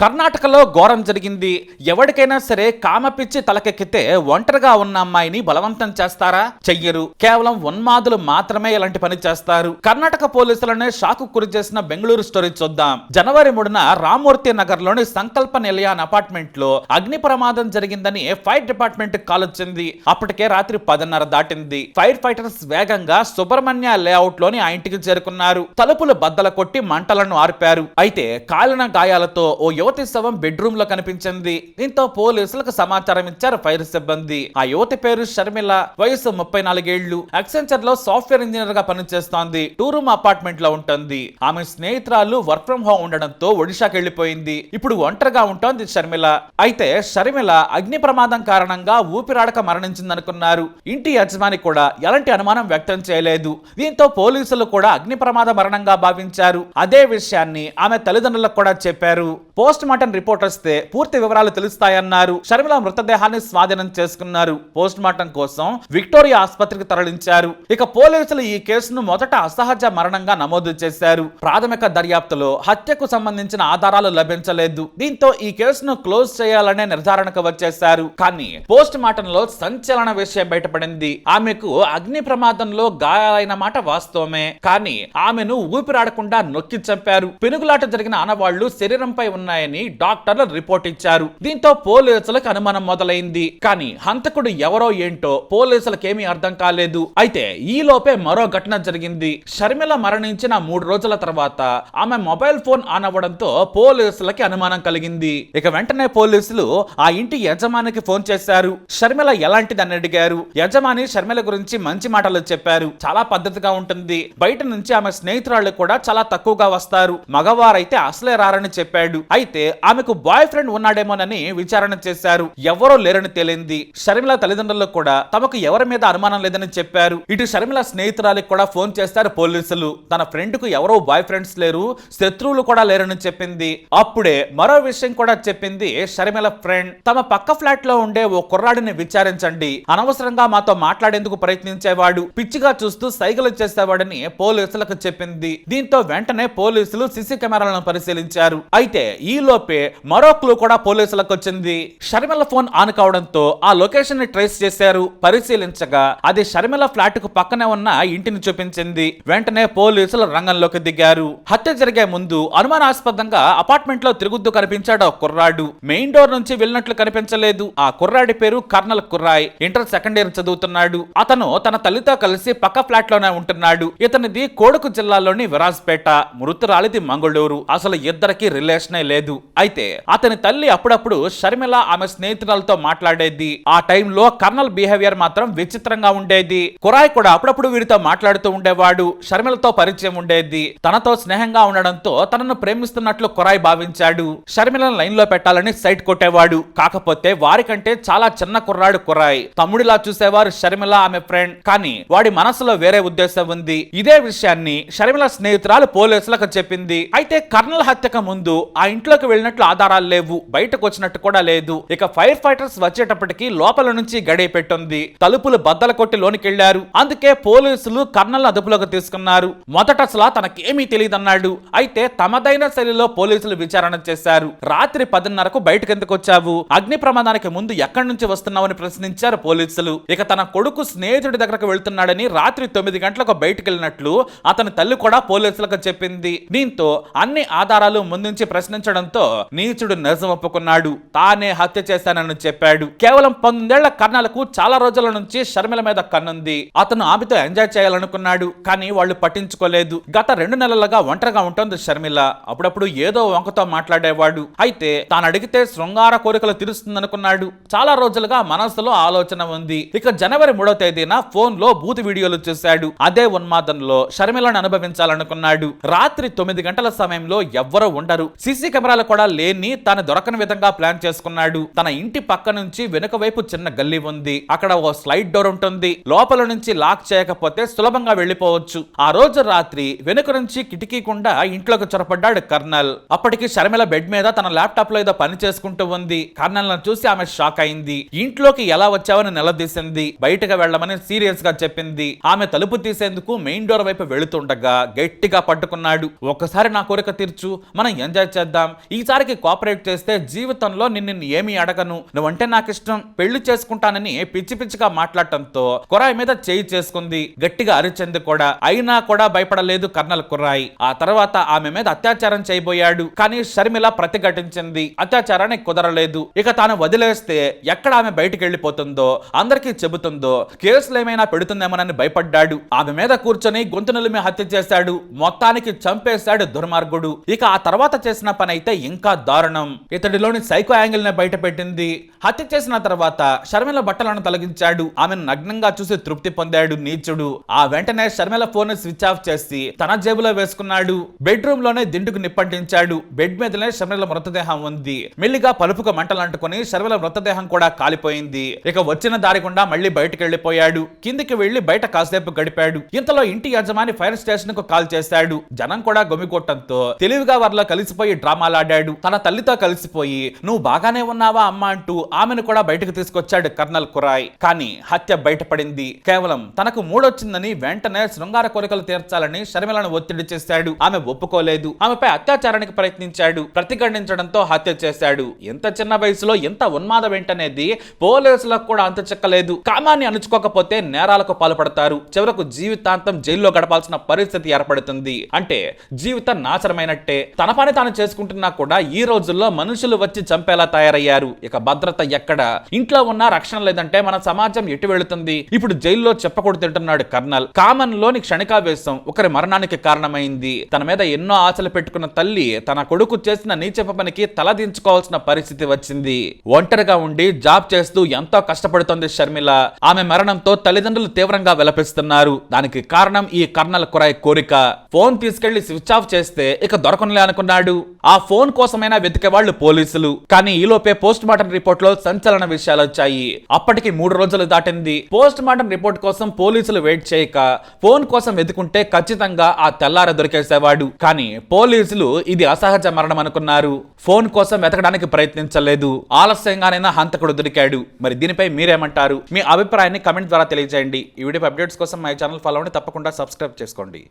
కర్ణాటకలో ఘోరం జరిగింది. ఎవరికైనా సరే కామపిచ్చి తలకెక్కితే ఒంటరిగా ఉన్న అమ్మాయిని బలవంతం చేస్తారా? చెయ్యరు. కేవలం ఉన్మాదులు మాత్రమే ఇలాంటి పని చేస్తారు. కర్ణాటక పోలీసులనే షాకు గురి చేసిన బెంగళూరు స్టోరీ చూద్దాం. జనవరి మూడున రామూర్తి నగర్లోని సంకల్ప నిలయాన్ అపార్ట్మెంట్లో అగ్ని ప్రమాదం జరిగిందని ఫైర్ డిపార్ట్మెంట్ కాల్ వచ్చింది. అప్పటికే రాత్రి పదిన్నర దాటింది. ఫైర్ ఫైటర్స్ వేగంగా సుబ్రహ్మణ్య లేఅవుట్లోని ఆ ఇంటికి చేరుకున్నారు. తలుపులు బద్దల కొట్టి మంటలను ఆర్పారు. అయితే కాలిన గాయాలతో ఓ యువతి శవం బెడ్రూమ్లో కనిపించింది. దీంతో పోలీసులకు సమాచారం ఇచ్చారు ఫైర్ సిబ్బంది. ఆ యువతి పేరు షర్మిల వయసు ముప్పై నాలుగేళ్ళు అక్సెంచర్లో సాఫ్ట్వేర్ ఇంజనీర్గా పనిచేస్తోంది. టూ రూమ్ అపార్ట్మెంట్లో ఉంటుంది. ఆమె స్నేహితురాలు వర్క్ ఫ్రం హోమ్ ఉండడంతో ఒడిశాకి వెళ్ళిపోయింది ఇప్పుడు ఒంటరిగా ఉంటోంది షర్మిల. అయితే షర్మిల అగ్ని ప్రమాదం కారణంగా ఊపిరాడక మరణించిందనుకున్నారు. ఇంటి యజమాని కూడా ఎలాంటి అనుమానం వ్యక్తం చేయలేదు. దీంతో పోలీసులు కూడా అగ్ని ప్రమాద మరణంగా భావించారు. అదే విషయాన్ని ఆమె తల్లిదండ్రులకు కూడా చెప్పారు. పోస్ట్ మార్టం రిపోర్ట్ వస్తే పూర్తి వివరాలు తెలుస్తాయన్నారు. షర్మిల మృతదేహాన్ని స్వాధీనం చేసుకున్నారు. పోస్ట్ మార్టం కోసం విక్టోరియా ఆసుపత్రికి తరలించారు. ఇక పోలీసులు ఈ కేసును మొదట అసహజ మరణంగా నమోదు చేశారు. ప్రాథమిక దర్యాప్తులో హత్యకు సంబంధించిన ఆధారాలు లభించలేదు. దీంతో ఈ కేసును క్లోజ్ చేయాలనే నిర్ధారణకు వచ్చేశారు. కానీ పోస్ట్ మార్టం లో సంచలన విషయం బయటపడింది. ఆమెకు అగ్ని ప్రమాదంలో గాయాలైన మాట వాస్తవమే. కానీ ఆమెను ఊపిరాడకుండా నొక్కి చంపారు. పెనుగులాట జరిగిన ఆనవాళ్ళు శరీరంపై ఉన్నాయి. ఉన్నాయని డాక్టర్లు రిపోర్ట్ ఇచ్చారు. దీంతో పోలీసులకు అనుమానం మొదలైంది. కానీ హంతకుడు ఎవరో ఏంటో పోలీసులకేమీ అర్థం కాలేదు. అయితే ఈ లోపే మరో ఘటన జరిగింది. షర్మిల మరణించిన మూడు రోజుల తర్వాత ఆమె మొబైల్ ఫోన్ ఆన్ అవ్వడంతో పోలీసులకి అనుమానం కలిగింది. ఇక వెంటనే పోలీసులు ఆ ఇంటి యజమానికి ఫోన్ చేశారు. షర్మిల ఎలాంటిదని అడిగారు. యజమాని షర్మిల గురించి మంచి మాటలు చెప్పారు. చాలా పద్ధతిగా ఉంటుంది. బయట నుంచి ఆమె స్నేహితురాళ్ళు కూడా చాలా తక్కువగా వస్తారు. మగవారైతే అసలే రారని చెప్పాడు. అయితే ఆమెకు బాయ్ ఫ్రెండ్ ఉన్నాడేమోనని విచారణ చేశారు. ఎవరో లేరని తేలింది. షర్మిల తల్లిదండ్రులు కూడా తమకు ఎవరి మీద అనుమానం లేదని చెప్పారు. ఇటు షర్మిల స్నేహితురాలికి కూడా ఫోన్ చేస్తారు పోలీసులు. తన ఫ్రెండ్కు ఎవరో బాయ్ ఫ్రెండ్స్ లేరు శత్రువులు కూడా లేరని చెప్పింది. అప్పుడే మరో విషయం కూడా చెప్పింది షర్మిల ఫ్రెండ్ తమ పక్క ఫ్లాట్లో ఉండే ఓ కుర్రాడిని విచారించండి. అనవసరంగా మాతో మాట్లాడేందుకు ప్రయత్నించేవాడు. పిచ్చిగా చూస్తూ సైగలు చేసేవాడని పోలీసులకు చెప్పింది. దీంతో వెంటనే పోలీసులు సిసి కెమెరాలను పరిశీలించారు. అయితే ఈ ఈలోపే మరో క్లూ కూడా పోలీసులకు వచ్చింది. షర్మిల ఫోన్ ఆన్ కావడంతో ఆ లొకేషన్ని ట్రేస్ చేశారు. పరిశీలించగా అది షర్మిల ఫ్లాట్కు పక్కనే ఉన్న ఇంటిని చూపించింది. వెంటనే పోలీసులు రంగంలోకి దిగారు. హత్య జరిగే ముందు అనుమానాస్పదంగా అపార్ట్మెంట్లో తిరుగుద్దు కనిపించాడు ఆ కుర్రాడు. మెయిన్ డోర్ నుంచి వెళ్ళినట్లు కనిపించలేదు. ఆ కుర్రాడి పేరు కర్నల్ కుర్రాయ్. ఇంటర్ సెకండ్ ఇయర్ చదువుతున్నాడు. అతను తన తల్లితో కలిసి పక్క ఫ్లాట్లోనే ఉంటున్నాడు. ఇతనిది కోడుకు జిల్లాలోని విరాజ్పేట మృతురాలిది మంగళూరు. అసలు ఇద్దరికి రిలేషనే లేదు. అయితే అతని తల్లి అప్పుడప్పుడు షర్మిల ఆమె స్నేహితురాలతో మాట్లాడేది. ఆ టైంలో కర్నల్ బిహేవియర్ మాత్రం విచిత్రంగా ఉండేది. కురాయ్ కూడా అప్పుడప్పుడు వీరితో మాట్లాడుతూ ఉండేవాడు. షర్మిలతో పరిచయం ఉండేది. తనతో స్నేహంగా ఉండడంతో తనను ప్రేమిస్తున్నట్లు కురాయ్ భావించాడు. షర్మిలను లైన్లో పెట్టాలని సైట్ కొట్టేవాడు. కాకపోతే వారికంటే చాలా చిన్న కుర్రాడు కురాయ్. తమ్ముడిలా చూసేవారు షర్మిల ఆమె ఫ్రెండ్. కానీ వాడి మనసులో వేరే ఉద్దేశం ఉంది. ఇదే విషయాన్ని షర్మిల స్నేహితురాలు పోలీసులకు చెప్పింది. అయితే కర్నల్ హత్యకు ముందు ఆ ఇంట్లో లోపలికి వెళ్ళినట్లు ఆధారాలు లేవు. బయటకు వచ్చినట్టు కూడా లేదు. ఇక ఫైర్ ఫైటర్స్ వచ్చేటప్పటికి లోపల నుంచి గడియ పెట్టుంది. తలుపులు బద్దల కొట్టి లోనికెళ్ళారు అందుకే పోలీసులు కర్నల్ అదుపులోకి తీసుకున్నారు. మొదట అసలు తనకేమీ తెలియదన్నాడు. అయితే తమదైన శైలిలో పోలీసులు విచారణ చేశారు. రాత్రి పదిన్నరకు బయటకు ఎందుకు వచ్చావు? అగ్ని ప్రమాదానికి ముందు ఎక్కడి నుంచి వస్తున్నావని ప్రశ్నించారు పోలీసులు. ఇక తన కొడుకు స్నేహితుడి దగ్గరకు వెళ్తున్నాడని రాత్రి తొమ్మిది గంటలకు బయటకు వెళ్ళినట్లు అతని తల్లి కూడా పోలీసులకు చెప్పింది. దీంతో అన్ని ఆధారాలు ముందుంచి ప్రశ్నించడంతో నీచుడు నిజం ఒప్పుకున్నాడు తానే హత్య చేశానని చెప్పాడు. కేవలం పంతొమ్మిదేళ్ళ కర్ణాలకు చాలా రోజుల నుంచి షర్మిల మీద కన్నుంది. అతను ఆమెతో ఎంజాయ్ చేయాలనుకున్నాడు కానీ వాళ్ళు పట్టించుకోలేదు. గత రెండు నెలలుగా ఒంటరిగా ఉంటుంది షర్మిల. అప్పుడప్పుడు ఏదో వంకతో మాట్లాడేవాడు. అయితే తాను అడిగితే శృంగార కోరికలు తీరుస్తుందనుకున్నాడు. చాలా రోజులుగా మనసులో ఆలోచన ఉంది. ఇక జనవరి మూడో తేదీన ఫోన్లో బూత్ వీడియోలు చూశాడు. అదే ఉన్మాదంలో షర్మిలను అనుభవించాలనుకున్నాడు. రాత్రి తొమ్మిది గంటల సమయంలో ఎవ్వరూ ఉండరు. సీసీ కెమెరాల కూడా లేని తాను దొరకని విధంగా ప్లాన్ చేసుకున్నాడు. తన ఇంటి పక్క నుంచి వెనుక వైపు చిన్న గల్లీ ఉంది. అక్కడ ఓ స్లైడ్ డోర్ ఉంటుంది. లోపల నుంచి లాక్ చేయకపోతే సులభంగా వెళ్ళిపోవచ్చు ఆ రోజు రాత్రి వెనుక నుంచి కిటికీ గుండా ఇంట్లోకి చొరపడ్డాడు కర్నల్. అప్పటికి షర్మిల బెడ్ మీద తన ల్యాప్టాప్లో ఏదో పని చేసుకుంటూ ఉంది. కర్నల్ను చూసి ఆమె షాక్ అయింది. ఇంట్లోకి ఎలా వచ్చావని నిలదీసింది. బయటకు వెళ్ళమని సీరియస్గా చెప్పింది. ఆమె తలుపు తీసేందుకు మెయిన్ డోర్ వైపు వెళుతుండగా గట్టిగా పట్టుకున్నాడు. ఒక్కసారి నా కోరిక తీర్చు. మనం ఎంజాయ్ చేద్దాం. ఈసారికి కోఆపరేట్ చేస్తే జీవితంలో నిన్ను ఏమీ అడగను. నువ్వంటే నాకు ఇష్టం పెళ్ళి చేసుకుంటానని పిచ్చి పిచ్చిగా మాట్లాడటంతో కురాయి మీద చేయి చేసుకుంది. గట్టిగా అరిచింది కూడా. అయినా కూడా భయపడలేదు కర్నల్ కుర్రాయి. ఆ తర్వాత ఆమె మీద అత్యాచారం చేయబోయాడు. కానీ షర్మిల ప్రతిఘటించింది. అత్యాచారానికి కుదరలేదు. ఇక తాను వదిలేస్తే ఎక్కడ ఆమె బయటికి వెళ్ళిపోతుందో అందరికీ చెబుతుందో కేసులు ఏమైనా పెడుతుందేమోనని భయపడ్డాడు. ఆమె మీద కూర్చొని గొంతు నిలిమి హత్య చేశాడు. మొత్తానికి చంపేశాడు దుర్మార్గుడు. ఇక ఆ తర్వాత చేసిన పని అయితే ఇంకా దారుణం. ఇతడిలోని సైకో యాంగిల్ని బయట పెట్టింది హత్య చేసిన తర్వాత షర్మిల బట్టలను తొలగించాడు. ఆమెను నగ్నంగా చూసి తృప్తి పొందాడు నీచుడు. ఆ వెంటనే షర్మిల ఫోన్ స్విచ్ ఆఫ్ చేసి తన జేబులో వేసుకున్నాడు. బెడ్రూమ్లోనే దిండుకు నిప్పంటించాడు. బెడ్ మీదనే షర్మిల మృతదేహం ఉంది. మెల్లిగా పలుపుకు మంటలు అంటుకుని షర్మిల మృతదేహం కూడా కాలిపోయింది. ఇక వచ్చిన దారి గుండా మళ్ళీ బయటకు వెళ్ళిపోయాడు కిందికి వెళ్ళి బయట కాసేపు గడిపాడు. ఇంతలో ఇంటి యజమాని ఫైర్ స్టేషన్కు కాల్ చేశాడు. జనం కూడా గొమ్మికొట్టంతో తెలివిగా వారిలో కలిసిపోయి ఆడాడు తన తల్లితో కలిసిపోయి నువ్వు బాగానే ఉన్నావా అమ్మా అంటూ ఆమెను కూడా బయటకు తీసుకొచ్చాడు కర్నల్ కురాయ్. కానీ హత్య బయటపడింది. కేవలం తనకు మూడొచ్చిందని వెంటనే శృంగార కోరికలు తీర్చాలని షర్మిలను ఒత్తిడి చేశాడు. ఆమె ఒప్పుకోలేదు. ఆమెపై అత్యాచారానికి ప్రయత్నించాడు. ప్రతిఘటించడంతో హత్య చేశాడు. ఎంత చిన్న వయసులో ఎంత ఉన్మాదం ఏంటనేది పోలీసులకు కూడా అంత చెక్కలేదు. కామాన్ని అణుచుకోకపోతే నేరాలకు పాల్పడతారు. చివరకు జీవితాంతం జైల్లో గడపాల్సిన పరిస్థితి ఏర్పడుతుంది. అంటే జీవితం నాశనమైనట్టే. తన పని తాను చేసుకుంటున్న కూడా ఈ రోజుల్లో మనుషులు వచ్చి చంపేలా తయారయ్యారు. ఇక భద్రత ఎక్కడ? ఇంట్లో ఉన్న రక్షణ లేదంటే మన సమాజం ఎటు వెళుతుంది? ఇప్పుడు జైల్లో చెప్పకూడదు తింటున్నాడు కర్నల్. కామన్లోని క్షణికావేశం ఒకరి మరణానికి కారణమైంది. తన మీద ఎన్నో ఆశలు పెట్టుకున్న తల్లి తన కొడుకు చేసిన నీచప పనికి తలదించుకోవాల్సిన పరిస్థితి వచ్చింది. ఒంటరిగా ఉండి జాబ్ చేస్తూ ఎంతో కష్టపడుతోంది షర్మిల. ఆమె మరణంతో తల్లిదండ్రులు తీవ్రంగా విలపిస్తున్నారు. దానికి కారణం ఈ కర్నల్ కురాయ్ కోరిక. ఫోన్ తీసుకెళ్ళి స్విచ్ ఆఫ్ చేస్తే ఇక దొరకనులే అనుకున్నాడు. ఆ ఫోన్ కోసమైనా వెతికే వాళ్ళు పోలీసులు. కానీ ఈలోపే పోస్ట్ మార్టం రిపోర్ట్లో సంచలన విషయాలు వచ్చాయి. అప్పటికి మూడు రోజులు దాటింది. పోస్ట్ మార్టం రిపోర్ట్ కోసం పోలీసులు వెయిట్ చేయక ఫోన్ కోసం వెతుకుంటే ఖచ్చితంగా ఆ తెల్లార దొరికేసేవాడు. కానీ పోలీసులు ఇది అసహజ మరణం అనుకున్నారు. ఫోన్ కోసం వెతకడానికి ప్రయత్నించలేదు. ఆలస్యంగానైనా హంతకుడు దొరికాడు. మరి దీనిపై మీరేమంటారు? మీ అభిప్రాయాన్ని కమెంట్ ద్వారా తెలియజేయండి. ఈ వీడియో అప్డేట్స్ కోసం మై ఛానల్ ఫాలో అవ్వండి. తప్పకుండా సబ్స్క్రైబ్ చేసుకోండి.